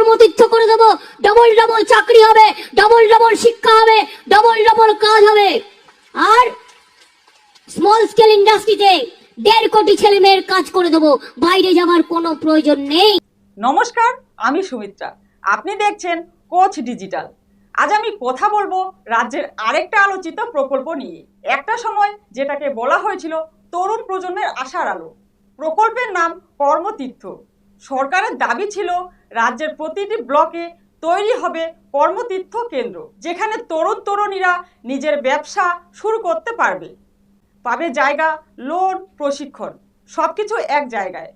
কর্মতীর্থ করে দেবো। Double double চাকরি হবে ডবল ডবল শিক্ষা হবে ডবল ডবল কাজ হবে। আর স্মল স্কেল ইন্ডাস্ট্রিতে দেড় কোটি ছেলে মেয়ের কাজ করে দেবো। বাইরে যাওয়ার কোনো প্রয়োজন নেই। নমস্কার, আমি সুমিত্রা। আপনি দেখছেন কোচ ডিজিটাল। আজ আমি কথা বলব রাজ্যের আরেকটা আলোচিত প্রকল্প নিয়ে। একটা সময় যেটাকে বলা হয়েছিল তরুণ প্রজন্মের আশার আলো। প্রকল্পের নাম কর্মতীর্থ। সরকারের দাবি ছিল রাজ্যের প্রতিটি ব্লকে তৈরি হবে কর্মতীর্থ কেন্দ্র, যেখানে তরুণ তরুণীরা নিজের ব্যবসা শুরু করতে পারবে। পাবে জায়গা, লোন, প্রশিক্ষণ সব কিছু এক জায়গায়।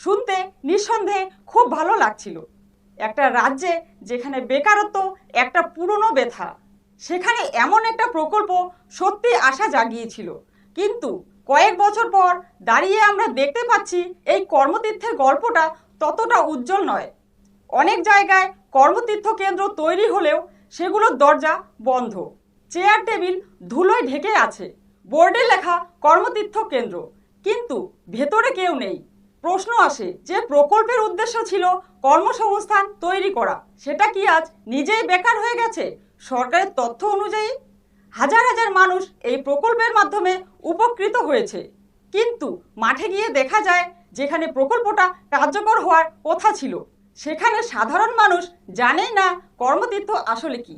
শুনতে নিঃসন্দেহে খুব ভালো লাগছিল। একটা রাজ্যে যেখানে বেকারত্ব একটা পুরনো ব্যথা, সেখানে এমন একটা প্রকল্প সত্যি আশা জাগিয়েছিল। কিন্তু কয়েক বছর পর দাঁড়িয়ে আমরা দেখতে পাচ্ছি এই কর্মতীর্থের গল্পটা ততটা উজ্জ্বল নয়। অনেক জায়গায় কর্মতীর্থ কেন্দ্র তৈরি হলেও সেগুলোর দরজা বন্ধ। চেয়ার টেবিল ধুলোয় ঢেকে আছে। বোর্ডে লেখা কর্মতীর্থ কেন্দ্র। কিন্তু ভেতরে কেউ নেই। প্রশ্ন আসে যে প্রকল্পের উদ্দেশ্য ছিল কর্মসংস্থান তৈরি করা। সেটা কি আজ নিজেই বেকার হয়ে গেছে? সরকারের তথ্য অনুযায়ী হাজার হাজার মানুষ এই প্রকল্পের মাধ্যমে উপকৃত হয়েছে। কিন্তু মাঠে গিয়ে দেখা যায়, যেখানে প্রকল্পটা কার্যকর হওয়ার কথা ছিল, সেখানে সাধারণ মানুষ জানেই না কর্মতীর্থ আসলে কি।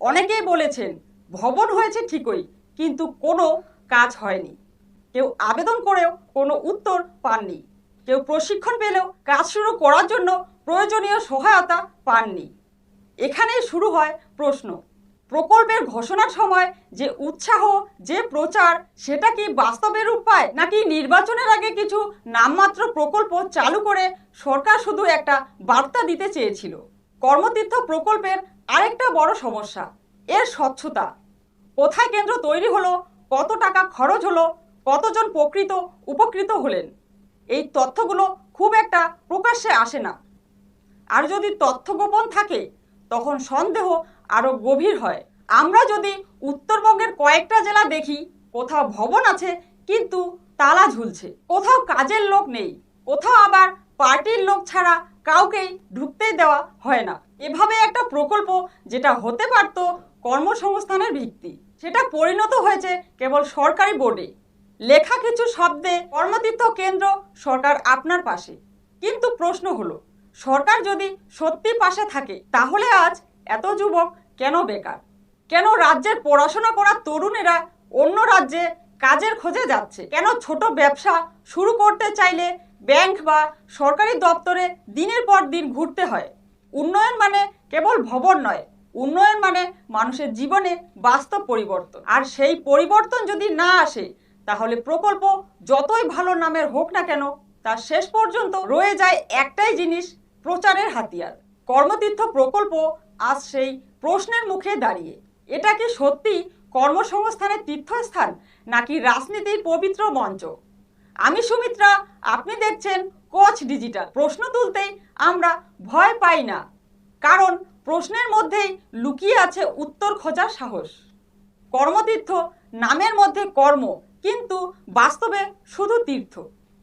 অনেকেই বলেছেন, ভবন হয়েছে ঠিকই, কিন্তু কোনো কাজ হয়নি। কেউ আবেদন করেও কোনো উত্তর পাননি। কেউ প্রশিক্ষণ পেলেও কাজ শুরু করার জন্য প্রয়োজনীয় সহায়তা পাননি। এখানেই শুরু হয় প্রশ্ন। প্রকল্পের ঘোষণার সময় যে উৎসাহ, যে প্রচার, সেটা কি বাস্তবে রূপ পায়, নাকি নির্বাচনের আগে কিছু নামমাত্র প্রকল্প চালু করে সরকার শুধু একটা বার্তা দিতে চেয়েছিল? কর্মতীর্থ প্রকল্পের আরেকটা বড় সমস্যা, এর স্বচ্ছতা। কোথায় কেন্দ্র তৈরি হলো, কত টাকা খরচ হলো, কতজন প্রকৃত উপকৃত হলেন? এই তথ্যগুলো খুব একটা প্রকাশ্যে আসে না। আর যদি তথ্য গোপন থাকে, তখন সন্দেহ আরও গভীর হয়। আমরা যদি উত্তরবঙ্গের কয়েকটা জেলা দেখি, কোথাও ভবন আছে, কিন্তু তালা ঝুলছে। কোথাও কাজের লোক নেই, কোথাও আবার পার্টির লোক ছাড়া কাউকেই ঢুকতেই দেওয়া হয় না। এভাবে একটা প্রকল্প যেটা হতে পারত কর্মসংস্থানের ভিত্তি, সেটা পরিণত হয়েছে কেবল সরকারি বোর্ডে। লেখা কিছু শব্দে কর্মতীর্থ কেন্দ্র সরকার আপনার পাশে। কিন্তু প্রশ্ন হলো, সরকার যদি সত্যি পাশে থাকে, তাহলে আজ এত যুবক কেন বেকার? কেন রাজ্যের পড়াশোনা করা তরুণেরা অন্য রাজ্যে কাজের খোঁজে যাচ্ছে? কেন ছোট ব্যবসা শুরু করতে চাইলে ব্যাংক বা সরকারি দপ্তরে দিনের পর দিন ঘুরতে হয়? উন্নয়ন মানে কেবল ভবন নয়, উন্নয়ন মানে মানুষের জীবনে বাস্তব পরিবর্তন। আর সেই পরিবর্তন যদি না আসে, তাহলে প্রকল্প যতই ভালো নামের হোক না কেন তার শেষ পর্যন্ত রয়ে যায় একটাই জিনিস, প্রচারের হাতিয়ার। কর্মতীর্থ প্রকল্প আজ সেই প্রশ্নের মুখে দাঁড়িয়ে। এটা কি সত্যি কর্মসংস্থানের তীর্থস্থান নাকি রাজনীতির পবিত্র মঞ্চ? আমি সুমিত্রা, আপনি দেখছেন কোচ ডিজিটাল। প্রশ্ন তুলতেই আমরা ভয় পাই না, কারণ প্রশ্নের মধ্যেই লুকিয়ে আছে উত্তর খোঁজার সাহস। কর্মতীর্থ নামের মধ্যে কর্ম, কিন্তু বাস্তবে শুধু তীর্থ।